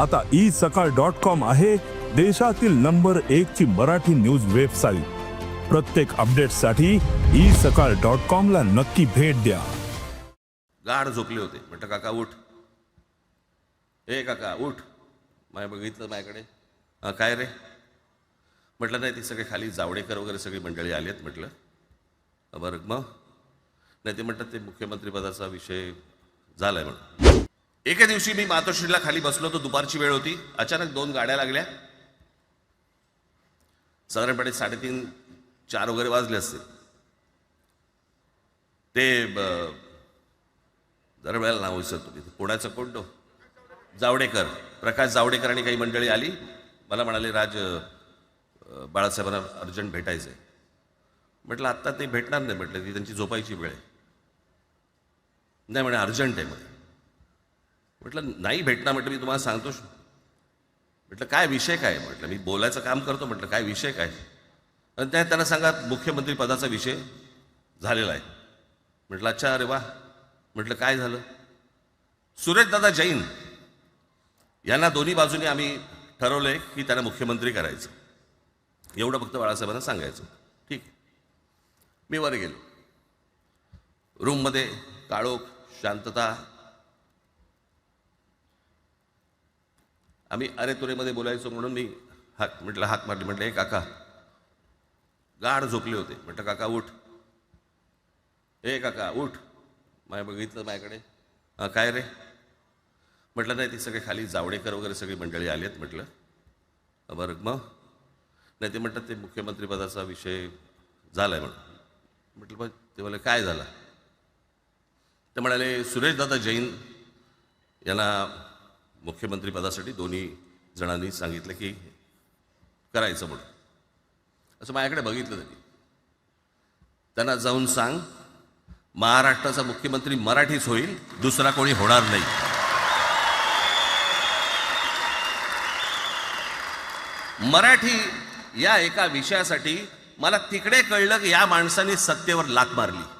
आता ई सकाळ dot com आहे देशातील नंबर एक ची मराठी न्यूज वेबसाईट. प्रत्येक अपडेटसाठी ई सकाळ डॉट कॉम ला नक्की भेट द्या. गाढ झोपले होते. म्हटलं काका उठ. ए काका उठ. माय बघितलं माझ्याकडे. काय रे? म्हटलं नाही ते सगळे खाली जावडेकर वगैरे सगळी मंडळी आली आहेत म्हटलं बरं मग? नाही ते म्हणतात ते मुख्यमंत्रीपदाचा विषय झाला आहे म्हणून. एके दिवशी मी मातोश्रीला खाली बसलो तो दुपारची वेळ होती. अचानक दोन गाड्या लागल्या. साधारणपणे साडेतीन चार वगैरे वाजले असतील ते जरा वेळेला नाव विसरतो मी. कोणाचं कोणतो जावडेकर. प्रकाश जावडेकर आणि काही मंडळी आली. मला म्हणाले राज बाळासाहेबांना अर्जंट भेटायचं आहे म्हटलं आत्ता ते भेटणार नाही. म्हटलं ती त्यांची झोपायची वेळ आहे. नाही म्हणे अर्जंट आहे. म्हणे म्हटलं नाही भेटणार म्हटलं मी तुम्हाला सांगतो. म्हटलं काय विषय काय? म्हटलं मी बोलायचं काम करतो. म्हटलं काय विषय काय? आणि त्या त्यांना सांगा मुख्यमंत्री पदाचा विषय झालेला आहे. म्हटलं अच्छा अरे वा. म्हटलं काय झालं? सुरेशदादा जैन यांना दोन्ही बाजूनी आम्ही ठरवलंय की त्यांना मुख्यमंत्री करायचं. एवढं फक्त बाळासाहेबांना सांगायचं. ठीक. मी वर गेलो. रूममध्ये काळोख शांतता आम्ही अरे तुरेमध्ये बोलायचो म्हणून मी हाक म्हटलं हाक मारली. म्हटलं हे काका. गाढ झोपले होते. म्हटलं काका उठ. ए काका उठ. माय बघितलं माझ्याकडे. काय रे? म्हटलं नाही ती सगळे खाली जावडेकर वगैरे सगळी मंडळी आली आहेत म्हटलं बरं मग? नाही ते म्हणतात ते मुख्यमंत्रीपदाचा विषय झाला आहे म्हणून. म्हटलं बघ ते म्हणाले काय झाला? ते म्हणाले सुरेशदादा जैन यांना मुख्यमंत्रीपदासाठी दोन्ही जणांनी सांगितलं की करायचं म्हणून. असं माझ्याकडे बघितलं त्यांनी. त्यांना जाऊन सांग महाराष्ट्राचा मुख्यमंत्री मराठीच होईल दुसरा कोणी होणार नाही. मराठी या एका विषयासाठी मला तिकडे कळलं की या माणसाने सत्तेवर लात मारली.